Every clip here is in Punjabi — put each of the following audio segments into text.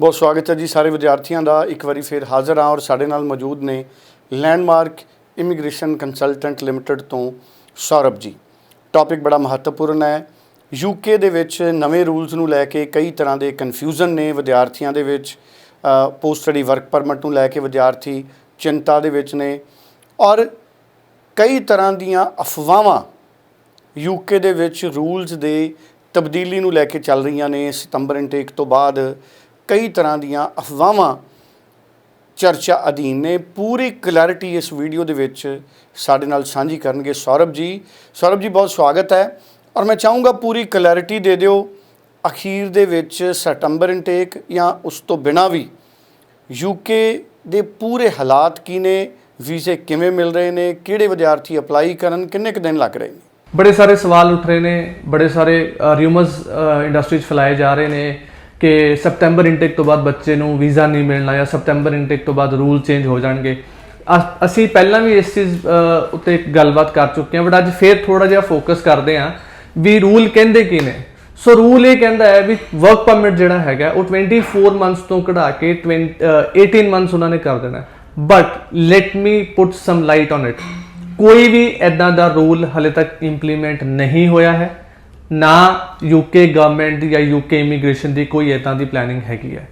ਬਹੁਤ ਸਵਾਗਤ ਹੈ ਜੀ ਸਾਰੇ ਵਿਦਿਆਰਥੀਆਂ ਦਾ। ਇੱਕ ਵਾਰੀ ਫੇਰ ਹਾਜ਼ਰ ਹਾਂ ਔਰ ਸਾਡੇ ਨਾਲ ਮੌਜੂਦ ਨੇ ਲੈਂਡਮਾਰਕ ਇਮੀਗ੍ਰੇਸ਼ਨ ਕੰਸਲਟੈਂਟ ਲਿਮਟਿਡ ਤੋਂ ਸੌਰਭ ਜੀ। ਟੌਪਿਕ ਬੜਾ ਮਹੱਤਵਪੂਰਨ ਹੈ। ਯੂਕੇ ਦੇ ਵਿੱਚ ਨਵੇਂ ਰੂਲਸ ਨੂੰ ਲੈ ਕੇ ਕਈ ਤਰ੍ਹਾਂ ਦੇ ਕਨਫਿਊਜ਼ਨ ਨੇ ਵਿਦਿਆਰਥੀਆਂ ਦੇ ਵਿੱਚ। ਪੋਸਟ ਸਟੱਡੀ ਵਰਕ ਪਰਮਿਟ ਨੂੰ ਲੈ ਕੇ ਵਿਦਿਆਰਥੀ ਚਿੰਤਾ ਦੇ ਵਿੱਚ ਨੇ। ਔਰ ਕਈ ਤਰ੍ਹਾਂ ਦੀਆਂ ਅਫਵਾਹਾਂ ਯੂਕੇ ਦੇ ਵਿੱਚ ਰੂਲਸ ਦੇ ਤਬਦੀਲੀ ਨੂੰ ਲੈ ਕੇ ਚੱਲ ਰਹੀਆਂ ਨੇ। ਸਤੰਬਰ ਇਨਟੇਕ ਤੋਂ ਬਾਅਦ ਕਈ ਤਰ੍ਹਾਂ ਦੀਆਂ ਅਫਵਾਹਾਂ ਚਰਚਾ ਅਧੀਨ ਨੇ। ਪੂਰੀ ਕਲੈਰਿਟੀ ਇਸ ਵੀਡੀਓ ਦੇ ਵਿੱਚ ਸਾਡੇ ਨਾਲ ਸਾਂਝੀ ਕਰਨਗੇ ਸੌਰਭ ਜੀ। ਸੌਰਭ ਜੀ, ਬਹੁਤ ਸਵਾਗਤ ਹੈ। ਔਰ ਮੈਂ ਚਾਹੂੰਗਾ ਪੂਰੀ ਕਲੈਰਿਟੀ ਦੇ ਦਿਓ। ਅਖੀਰ ਦੇ ਵਿੱਚ ਸਤੰਬਰ ਇਨਟੇਕ ਜਾਂ ਉਸ ਤੋਂ ਬਿਨਾਂ ਵੀ ਯੂਕੇ ਦੇ ਪੂਰੇ ਹਾਲਾਤ ਕੀ ਨੇ? ਵੀਜ਼ੇ ਕਿਵੇਂ ਮਿਲ ਰਹੇ ਨੇ? ਕਿਹੜੇ ਵਿਦਿਆਰਥੀ ਅਪਲਾਈ ਕਰਨ? ਕਿੰਨੇ ਕੁ ਦਿਨ ਲੱਗ ਰਹੇ ਨੇ? ਬੜੇ ਸਾਰੇ ਸਵਾਲ ਉੱਠ ਰਹੇ ਨੇ। ਬੜੇ ਸਾਰੇ ਰਿਊਮਰਸ ਇੰਡਸਟਰੀ 'ਚ ਫੈਲਾਏ ਜਾ ਰਹੇ ਨੇ। ਕਿ ਸਪਟੈਂਬਰ ਇਨਟੇਕ ਤੋਂ ਬਾਅਦ ਬੱਚੇ ਨੂੰ ਵੀਜ਼ਾ ਨਹੀਂ ਮਿਲਣਾ ਜਾਂ ਸਪਟੈਂਬਰ ਇਨਟੇਕ ਤੋਂ ਬਾਅਦ ਰੂਲ ਚੇਂਜ ਹੋ ਜਾਣਗੇ। ਅ- ਅਸੀਂ ਪਹਿਲਾਂ ਵੀ ਇਸ ਚੀਜ਼ ਉੱਤੇ ਗੱਲਬਾਤ ਕਰ ਚੁੱਕੇ ਹਾਂ ਬਟ ਅੱਜ ਫੇਰ ਥੋੜਾ ਜਿਹਾ ਫੋਕਸ ਕਰਦੇ ਹਾਂ ਵੀ ਰੂਲ ਕਹਿੰਦੇ ਕੀ ਨੇ। ਸੋ ਰੂਲ ਇਹ ਕਹਿੰਦਾ ਹੈ ਵੀ ਵਰਕ ਪਰਮਿਟ ਜਿਹੜਾ ਹੈਗਾ ਉਹ 24 ਮੰਥਸ ਤੋਂ ਕਢਾ ਕੇ 20 ਅ, 18 ਮੰਥਸ ਉਹਨਾਂ ਨੇ ਕਰ ਦੇਣਾ but let me put some light on it ਕੋਈ ਵੀ ਐਦਾਂ ਦਾ ਰੂਲ ਹਲੇ ਤੱਕ ਇੰਪਲੀਮੈਂਟ ਨਹੀਂ ਹੋਇਆ ਹੈ। ਨਾ ਯੂਕੇ ਗਵਰਨਮੈਂਟ ਦੀ ਜਾਂ ਯੂਕੇ ਇਮੀਗ੍ਰੇਸ਼ਨ ਦੀ ਕੋਈ ਐਦਾਂ ਦੀ ਪਲੈਨਿੰਗ ਹੈਗੀ ਹੈ।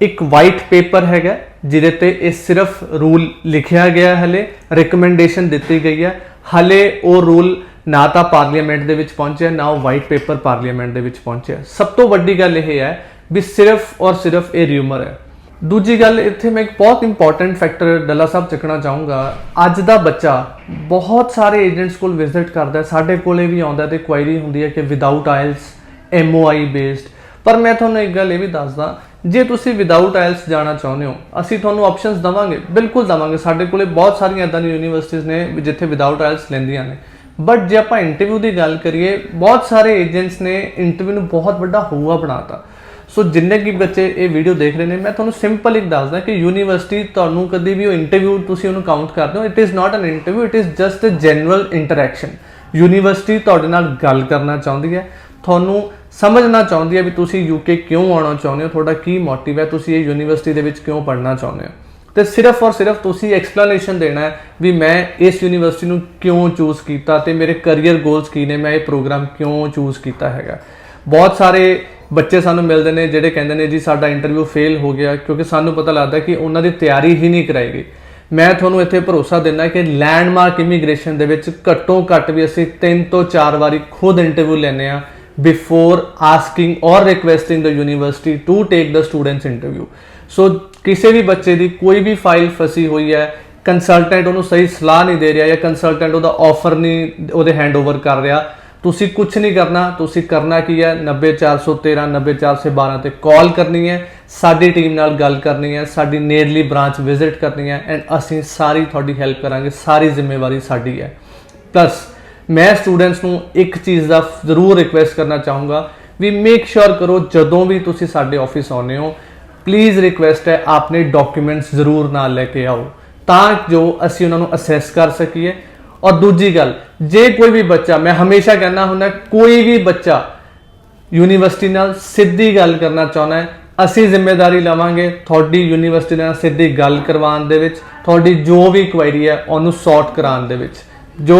ਇੱਕ ਵਾਈਟ ਪੇਪਰ ਹੈਗਾ, ਜਿਹਦੇ ਤੇ ਇਹ ਸਿਰਫ ਰੂਲ ਲਿਖਿਆ ਗਿਆ ਹੈ ਹਲੇ ਰეკਮੈਂਡੇਸ਼ਨ ਦਿੱਤੀ ਗਈ ਹੈ। ਹਲੇ ਉਹ ਰੂਲ ਨਾ ਤਾਂ ਪਾਰਲੀਮੈਂਟ ਦੇ ਵਿੱਚ ਪਹੁੰਚਿਆ, ਨਾ ਉਹ ਵਾਈਟ ਪੇਪਰ ਪਾਰਲੀਮੈਂਟ ਦੇ ਵਿੱਚ ਪਹੁੰਚਿਆ। ਸਭ ਤੋਂ ਵੱਡੀ ਗੱਲ ਇਹ ਹੈ ਵੀ ਸਿਰਫ ਔਰ ਸਿਰਫ ਇਹ ਰਿਊਮਰ ਹੈ। ਦੂਜੀ ਗੱਲ, ਇੱਥੇ ਮੈਂ ਇੱਕ ਬਹੁਤ ਇੰਪੋਰਟੈਂਟ ਫੈਕਟਰ ਡੱਲਾ ਸਾਹਿਬ ਚੱਕਣਾ ਚਾਹੂੰਗਾ। ਅੱਜ ਦਾ ਬੱਚਾ ਬਹੁਤ ਸਾਰੇ ਏਜੰਟਸ ਕੋਲ ਵਿਜ਼ਿਟ ਕਰਦਾ ਸਾਡੇ ਕੋਲੇ ਵੀ ਆਉਂਦਾ ਤੇ ਕੁਐਰੀ ਹੁੰਦੀ ਹੈ ਕਿ ਵਿਦਆਊਟ ਆਇਲਸ ਐਮਓਆਈ ਬੇਸਡ ਪਰ ਮੈਂ ਤੁਹਾਨੂੰ ਇੱਕ ਗੱਲ ਇਹ ਵੀ ਦੱਸਦਾ, ਜੇ ਤੁਸੀਂ ਵਿਦਆਊਟ ਆਇਲਸ ਜਾਣਾ ਚਾਹੁੰਦੇ ਹੋ, ਅਸੀਂ ਤੁਹਾਨੂੰ ਆਪਸ਼ਨਸ ਦਵਾਂਗੇ। ਬਿਲਕੁਲ ਦਵਾਂਗੇ। ਸਾਡੇ ਕੋਲੇ ਬਹੁਤ ਸਾਰੀਆਂ ਇਦਾਂ ਦੀਆਂ ਯੂਨੀਵਰਸਿਟੀਆਂ ਨੇ ਜਿੱਥੇ ਵਿਦਆਊਟ ਆਇਲਸ ਲੈਂਦੀਆਂ ਨੇ। ਬਟ ਜੇ ਆਪਾਂ ਇੰਟਰਵਿਊ ਦੀ ਗੱਲ ਕਰੀਏ, ਬਹੁਤ ਸਾਰੇ ਏਜੰਟਸ ਨੇ ਇੰਟਰਵਿਊ ਨੂੰ ਬਹੁਤ ਵੱਡਾ ਹੋਊਆ ਬਣਾਤਾ। ਸੋ ਜਿੰਨੇ ਕੀ ਬੱਚੇ ਇਹ ਵੀਡੀਓ ਦੇਖ ਰਹੇ ਨੇ, ਮੈਂ ਤੁਹਾਨੂੰ ਸਿੰਪਲ ਇੱਕ ਦੱਸਦਾ ਕਿ ਯੂਨੀਵਰਸਿਟੀ ਤੁਹਾਨੂੰ ਕਦੀ ਵੀ ਉਹ ਇੰਟਰਵਿਊ ਤੁਸੀਂ ਉਹਨੂੰ ਕਾਊਂਟ ਕਰਦੇ ਹੋ it is not an interview it is just a general interaction university ਤੁਹਾਡੇ ਨਾਲ ਗੱਲ ਕਰਨਾ ਚਾਹੁੰਦੀ ਹੈ, ਤੁਹਾਨੂੰ ਸਮਝਣਾ ਚਾਹੁੰਦੀ ਹੈ ਵੀ ਤੁਸੀਂ ਯੂਕੇ ਕਿਉਂ ਆਉਣਾ ਚਾਹੁੰਦੇ ਹੋ, ਤੁਹਾਡਾ ਕੀ ਮੋਟਿਵ ਹੈ, ਤੁਸੀਂ ਇਹ ਯੂਨੀਵਰਸਿਟੀ ਦੇ ਵਿੱਚ ਕਿਉਂ ਪੜ੍ਹਨਾ ਚਾਹੁੰਦੇ ਹੋ? ਤੇ ਸਿਰਫ ਔਰ ਸਿਰਫ ਤੁਸੀਂ ਐਕਸਪਲੇਨੇਸ਼ਨ ਦੇਣਾ ਹੈ ਵੀ ਮੈਂ ਇਸ ਯੂਨੀਵਰਸਿਟੀ ਨੂੰ ਕਿਉਂ ਚੂਜ਼ ਕੀਤਾ ਤੇ ਮੇਰੇ ਕੈਰੀਅਰ ਗੋਲਸ ਕੀ ਨੇ, ਮੈਂ ਇਹ ਪ੍ਰੋਗਰਾਮ ਕਿਉਂ ਚੂਜ਼ ਕੀਤਾ ਹੈਗਾ। ਬਹੁਤ ਸਾਰੇ ਬੱਚੇ ਸਾਨੂੰ ਮਿਲਦੇ ਨੇ, ਜਿਹੜੇ ਕਹਿੰਦੇ ਨੇ ਜੀ ਸਾਡਾ ਇੰਟਰਵਿਊ ਫੇਲ ਹੋ ਗਿਆ, ਕਿਉਂਕਿ ਸਾਨੂੰ ਪਤਾ ਲੱਗਦਾ ਕਿ ਉਹਨਾਂ ਦੀ ਤਿਆਰੀ ਹੀ ਨਹੀਂ ਕਰਾਈ ਗਈ। ਮੈਂ ਤੁਹਾਨੂੰ ਇੱਥੇ ਭਰੋਸਾ ਦਿੰਦਾ ਕਿ ਲੈਂਡਮਾਰਕ ਇਮੀਗ੍ਰੇਸ਼ਨ ਦੇ ਵਿੱਚ ਘੱਟੋ ਘੱਟ ਵੀ ਅਸੀਂ 3 ਤੋਂ 4 ਵਾਰੀ ਖੁਦ ਇੰਟਰਵਿਊ ਲੈਨੇ ਆ before asking or requesting the university to take the students interview so ਕਿਸੇ ਵੀ ਬੱਚੇ ਦੀ ਕੋਈ ਵੀ ਫਾਈਲ ਫਸੀ ਹੋਈ ਹੈ ਕੰਸਲਟੈਂਟ ਉਹਨੂੰ ਸਹੀ ਸਲਾਹ ਨਹੀਂ ਦੇ ਰਿਹਾ ਜਾਂ ਕੰਸਲਟੈਂਟ ਉਹਦਾ ਆਫਰ ਨਹੀਂ, ਉਹਦੇ ਹੈਂਡਓਵਰ ਕਰ ਰਿਹਾ ਤੁਸੀਂ ਕੁਝ ਨਹੀਂ ਕਰਨਾ, ਤੁਸੀਂ ਕਰਨਾ ਕੀ ਹੈ? 90413 90412 ਤੇ ਕਾਲ ਕਰਨੀ ਹੈ। ਸਾਡੀ ਟੀਮ ਨਾਲ ਗੱਲ ਕਰਨੀ ਹੈ, ਸਾਡੀ ਨੇੜਲੀ ਬ੍ਰਾਂਚ ਵਿਜ਼ਿਟ ਕਰਨੀ ਹੈ ਐਂਡ ਅਸੀਂ ਸਾਰੀ ਤੁਹਾਡੀ ਹੈਲਪ ਕਰਾਂਗੇ, ਸਾਰੀ ਜ਼ਿੰਮੇਵਾਰੀ ਸਾਡੀ ਹੈ। ਪਲੱਸ ਮੈਂ ਸਟੂਡੈਂਟਸ ਨੂੰ ਇੱਕ ਚੀਜ਼ ਦਾ ਜ਼ਰੂਰ ਰਿਕੁਐਸਟ ਕਰਨਾ ਚਾਹੂੰਗਾ ਵੀ ਮੇਕ ਸ਼ੋਰ ਕਰੋ ਜਦੋਂ ਵੀ ਤੁਸੀਂ ਸਾਡੇ ਆਫਿਸ ਆਉਂਦੇ ਹੋ ਪਲੀਜ਼ ਰਿਕੁਐਸਟ ਹੈ ਆਪਣੇ ਡਾਕੂਮੈਂਟਸ ਜ਼ਰੂਰ ਨਾਲ ਲੈ ਕੇ ਆਓ ਤਾਂ ਜੋ ਅਸੀਂ ਉਹਨਾਂ ਨੂੰ ਅਸੈਸ ਕਰ ਸਕੀਏ। ਔਰ ਦੂਜੀ ਗੱਲ, ਜੇ ਕੋਈ ਵੀ ਬੱਚਾ, ਮੈਂ ਹਮੇਸ਼ਾ ਕਹਿੰਦਾ ਹੁੰਦਾ, ਕੋਈ ਵੀ ਬੱਚਾ ਯੂਨੀਵਰਸਿਟੀ ਨਾਲ ਸਿੱਧੀ ਗੱਲ ਕਰਨਾ ਚਾਹੁੰਦਾ ਹੈ, ਅਸੀਂ ਜ਼ਿੰਮੇਵਾਰੀ ਲਵਾਂਗੇ ਤੁਹਾਡੀ ਯੂਨੀਵਰਸਿਟੀ ਨਾਲ ਸਿੱਧੀ ਗੱਲ ਕਰਵਾਉਣ ਦੇ ਵਿੱਚ, ਤੁਹਾਡੀ ਜੋ ਵੀ ਕੁਐਰੀ ਹੈ, ਉਹਨੂੰ ਸੌਰਟ ਕਰਾਉਣ ਦੇ ਵਿੱਚ। ਜੋ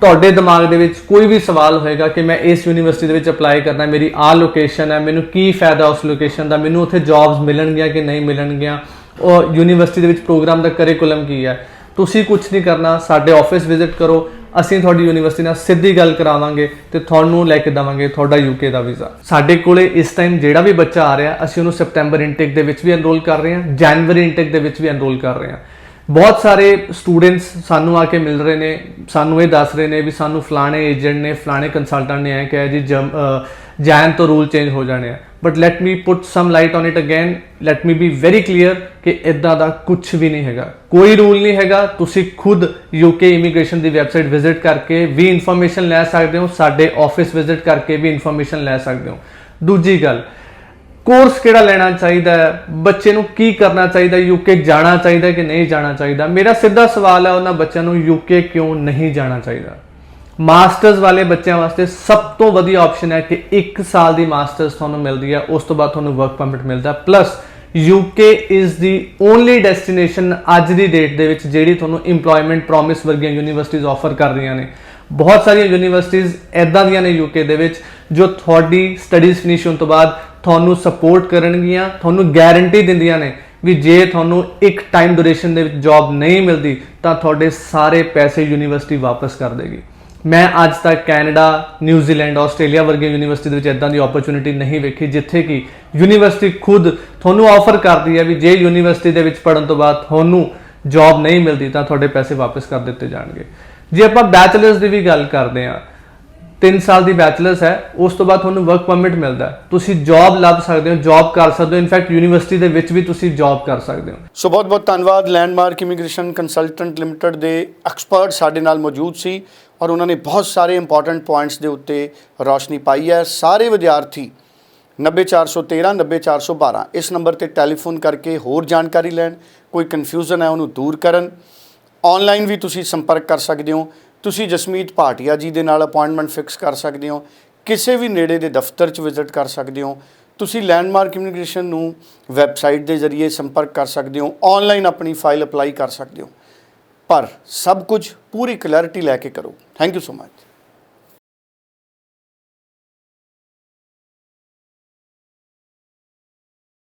ਤੁਹਾਡੇ ਦਿਮਾਗ ਦੇ ਵਿੱਚ ਕੋਈ ਵੀ ਸਵਾਲ ਹੋਏਗਾ ਕਿ ਮੈਂ ਇਸ ਯੂਨੀਵਰਸਿਟੀ ਦੇ ਵਿੱਚ ਅਪਲਾਈ ਕਰਨਾ, ਮੇਰੀ ਆਹ ਲੋਕੇਸ਼ਨ ਹੈ, ਮੈਨੂੰ ਕੀ ਫਾਇਦਾ ਉਸ ਲੋਕੇਸ਼ਨ ਦਾ, ਮੈਨੂੰ ਉੱਥੇ ਜੌਬਸ ਮਿਲਣਗੀਆਂ ਕਿ ਨਹੀਂ ਮਿਲਣਗੀਆਂ ਉਹ ਯੂਨੀਵਰਸਿਟੀ ਦੇ ਵਿੱਚ ਪ੍ਰੋਗਰਾਮ ਦਾ ਕਰਿਕੂਲਮ ਕੀ ਹੈ? ਤੁਸੀਂ ਕੁਝ ਨਹੀਂ ਕਰਨਾ, ਸਾਡੇ ਆਫਿਸ ਵਿਜ਼ਿਟ ਕਰੋ, ਅਸੀਂ ਤੁਹਾਡੀ ਯੂਨੀਵਰਸਿਟੀ ਨਾਲ ਸਿੱਧੀ ਗੱਲ ਕਰਾਵਾਂਗੇ ਤੇ ਤੁਹਾਨੂੰ ਲੈ ਕੇ ਦਵਾਂਗੇ ਤੁਹਾਡਾ ਯੂਕੇ ਦਾ ਵੀਜ਼ਾ। ਸਾਡੇ ਕੋਲੇ ਇਸ ਟਾਈਮ ਜਿਹੜਾ ਵੀ ਬੱਚਾ ਆ ਰਿਹਾ, ਅਸੀਂ ਉਹਨੂੰ ਸਪਟੈਂਬਰ ਇਨਟੇਕ ਦੇ ਵਿੱਚ ਵੀ ਐਨਰੋਲ ਕਰ ਰਹੇ ਹਾਂ ਜਨਵਰੀ ਇਨਟੇਕ ਦੇ ਵਿੱਚ ਵੀ ਐਨਰੋਲ ਕਰ ਰਹੇ ਹਾਂ। ਬਹੁਤ ਸਾਰੇ ਸਟੂਡੈਂਟਸ ਸਾਨੂੰ ਆ ਕੇ ਮਿਲ ਰਹੇ ਨੇ, ਸਾਨੂੰ ਇਹ ਦੱਸ ਰਹੇ ਨੇ ਵੀ ਸਾਨੂੰ ਫਲਾਣੇ ਏਜੰਟ ਨੇ, ਫਲਾਣੇ ਕੰਸਲਟੈਂਟ ਨੇ ਐ ਕਿਹਾ ਜੀ ਜੈਨ ਤੋਂ ਰੂਲ ਚੇਂਜ ਹੋ ਜਾਣੇ ਆ। But let me put some light on it again let me be very clear ਕਿ ਇਦਾਂ ਦਾ ਕੁਝ ਵੀ ਨਹੀਂ ਹੈਗਾ। ਕੋਈ ਰੂਲ ਨਹੀਂ ਹੈਗਾ। ਤੁਸੀਂ ਖੁਦ ਯੂਕੇ ਇਮੀਗ੍ਰੇਸ਼ਨ ਦੀ ਵੈਬਸਾਈਟ ਵਿਜ਼ਿਟ ਕਰਕੇ ਵੀ ਇਨਫੋਰਮੇਸ਼ਨ ਲੈ ਸਕਦੇ ਹੋ। ਸਾਡੇ ਆਫਿਸ ਵਿਜ਼ਿਟ ਕਰਕੇ ਵੀ ਇਨਫੋਰਮੇਸ਼ਨ ਲੈ ਸਕਦੇ ਹੋ। ਦੂਜੀ ਗੱਲ ਕੋਰਸ ਕਿਹੜਾ ਲੈਣਾ ਚਾਹੀਦਾ ਹੈ? ਬੱਚੇ ਨੂੰ ਕੀ ਕਰਨਾ ਚਾਹੀਦਾ ਯੂਕੇ ਜਾਣਾ ਚਾਹੀਦਾ ਕਿ ਨਹੀਂ ਜਾਣਾ ਚਾਹੀਦਾ? ਮੇਰਾ ਸਿੱਧਾ ਸਵਾਲ ਹੈ, ਉਹਨਾਂ ਬੱਚਿਆਂ ਨੂੰ ਯੂਕੇ ਕਿਉਂ ਨਹੀਂ ਜਾਣਾ ਚਾਹੀਦਾ? ਮਾਸਟਰਸ ਵਾਲੇ ਬੱਚਿਆਂ ਵਾਸਤੇ ਸਭ ਤੋਂ ਵਧੀਆ ਆਪਸ਼ਨ ਹੈ ਕਿ 1 ਸਾਲ ਦੀ ਮਾਸਟਰਸ ਤੁਹਾਨੂੰ ਮਿਲਦੀ ਹੈ, ਉਸ ਤੋਂ ਬਾਅਦ ਤੁਹਾਨੂੰ ਵਰਕ ਪਰਮਿਟ ਮਿਲਦਾ plus UK is the only destination ਅੱਜ ਦੀ ਡੇਟ ਦੇ ਵਿੱਚ ਜਿਹੜੀ ਤੁਹਾਨੂੰ EMPLOYMENT ਪ੍ਰੋਮਿਸ ਵਰਗੀਆਂ ਯੂਨੀਵਰਸਿਟੀਆਂ ਆਫਰ ਕਰ ਰਹੀਆਂ ਨੇ। ਬਹੁਤ ਸਾਰੀਆਂ ਯੂਨੀਵਰਸਿਟੀਆਂ ਐਦਾਂ ਦੀਆਂ ਨੇ UK ਦੇ ਵਿੱਚ ਜੋ ਤੁਹਾਡੀ ਸਟੱਡੀਜ਼ ਫਿਨਿਸ਼ ਹੋਣ ਤੋਂ ਬਾਅਦ ਤੁਹਾਨੂੰ ਸਪੋਰਟ ਕਰਨਗੀਆਂ, ਤੁਹਾਨੂੰ ਗਾਰੰਟੀ ਦਿੰਦੀਆਂ ਨੇ ਵੀ ਜੇ ਤੁਹਾਨੂੰ ਇੱਕ ਟਾਈਮ ਡਿਊਰੇਸ਼ਨ ਦੇ ਵਿੱਚ ਜੌਬ ਨਹੀਂ ਮਿਲਦੀ, ਤਾਂ ਤੁਹਾਡੇ ਸਾਰੇ ਪੈਸੇ ਯੂਨੀਵਰਸਿਟੀ ਵਾਪਸ ਕਰ ਦੇਗੀ। ਮੈਂ ਅੱਜ ਤੱਕ ਕੈਨੇਡਾ ਨਿਊਜ਼ੀਲੈਂਡ ਆਸਟ੍ਰੇਲੀਆ ਵਰਗੇ ਯੂਨੀਵਰਸਿਟੀ ਦੇ ਵਿੱਚ ਇਦਾਂ ਦੀ ਓਪਰਚੁਨਿਟੀ ਨਹੀਂ ਵੇਖੀ, ਜਿੱਥੇ ਕਿ ਯੂਨੀਵਰਸਿਟੀ ਖੁਦ ਤੁਹਾਨੂੰ ਆਫਰ ਕਰਦੀ ਹੈ ਵੀ ਜੇ ਯੂਨੀਵਰਸਿਟੀ ਦੇ ਵਿੱਚ ਪੜਨ ਤੋਂ ਬਾਅਦ ਤੁਹਾਨੂੰ ਜੌਬ ਨਹੀਂ ਮਿਲਦੀ ਤਾਂ ਤੁਹਾਡੇ ਪੈਸੇ ਵਾਪਸ ਕਰ ਦਿੱਤੇ ਜਾਣਗੇ। ਜੇ ਆਪਾਂ ਬੈਚਲਰਸ ਦੀ ਵੀ ਗੱਲ ਕਰਦੇ ਹਾਂ 3 ਸਾਲ ਦੀ ਬੈਚਲਰਸ ਹੈ, ਉਸ ਤੋਂ ਬਾਅਦ ਤੁਹਾਨੂੰ ਵਰਕ ਪਰਮਿਟ ਮਿਲਦਾ ਤੁਸੀਂ ਜੌਬ ਲੱਭ ਸਕਦੇ ਹੋ ਜੌਬ ਕਰ ਸਕਦੇ ਹੋ ਇਨਫੈਕਟ ਯੂਨੀਵਰਸਿਟੀ ਦੇ ਵਿੱਚ ਵੀ ਤੁਸੀਂ ਜੌਬ ਕਰ ਸਕਦੇ ਹੋ। ਸੋ ਬਹੁਤ ਬਹੁਤ ਧੰਨਵਾਦ ਲੈਂਡਮਾਰਕ ਇਮੀਗ੍ਰੇਸ਼ਨ ਕੰਸਲਟੈਂਟ ਲਿਮਟਿਡ ਦੇ ਐਕਸਪਰਟ ਸਾਡੇ ਨਾਲ ਮੌਜੂਦ ਸੀ ਔਰ ਉਹਨਾਂ ਨੇ ਬਹੁਤ ਸਾਰੇ ਇੰਪੋਰਟੈਂਟ ਪੁਆਇੰਟਸ ਦੇ ਉੱਤੇ ਰੌਸ਼ਨੀ ਪਾਈ ਹੈ। ਸਾਰੇ ਵਿਦਿਆਰਥੀ 90413 90412 ਇਸ ਨੰਬਰ ਤੇ ਟੈਲੀਫੋਨ ਕਰਕੇ ਹੋਰ ਜਾਣਕਾਰੀ ਲੈਣ। ਕੋਈ ਕਨਫਿਊਜ਼ਨ ਹੈ, ਉਹਨੂੰ ਦੂਰ ਕਰਨ। ਆਨਲਾਈਨ ਵੀ ਤੁਸੀਂ ਸੰਪਰਕ ਕਰ ਸਕਦੇ ਹੋ। ਤੁਸੀਂ ਜਸਮੀਤ ਭਾਟੀਆ ਜੀ ਦੇ ਨਾਲ ਅਪਾਇੰਟਮੈਂਟ ਫਿਕਸ ਕਰ ਸਕਦੇ ਹੋ, ਕਿਸੇ ਵੀ ਨੇੜੇ ਦੇ ਦਫ਼ਤਰ 'ਚ ਵਿਜ਼ਿਟ ਕਰ ਸਕਦੇ ਹੋ, ਤੁਸੀਂ ਲੈਂਡਮਾਰਕ ਕਮਿਊਨੀਕੇਸ਼ਨ ਨੂੰ ਵੈਬਸਾਈਟ ਦੇ ਜ਼ਰੀਏ ਸੰਪਰਕ ਕਰ ਸਕਦੇ ਹੋ ਆਨਲਾਈਨ ਆਪਣੀ ਫਾਈਲ ਅਪਲਾਈ ਕਰ ਸਕਦੇ ਹੋ। ਪਰ ਸਭ ਕੁਝ ਪੂਰੀ ਕਲੈਰਿਟੀ ਲੈ ਕੇ ਕਰੋ। Thank you so much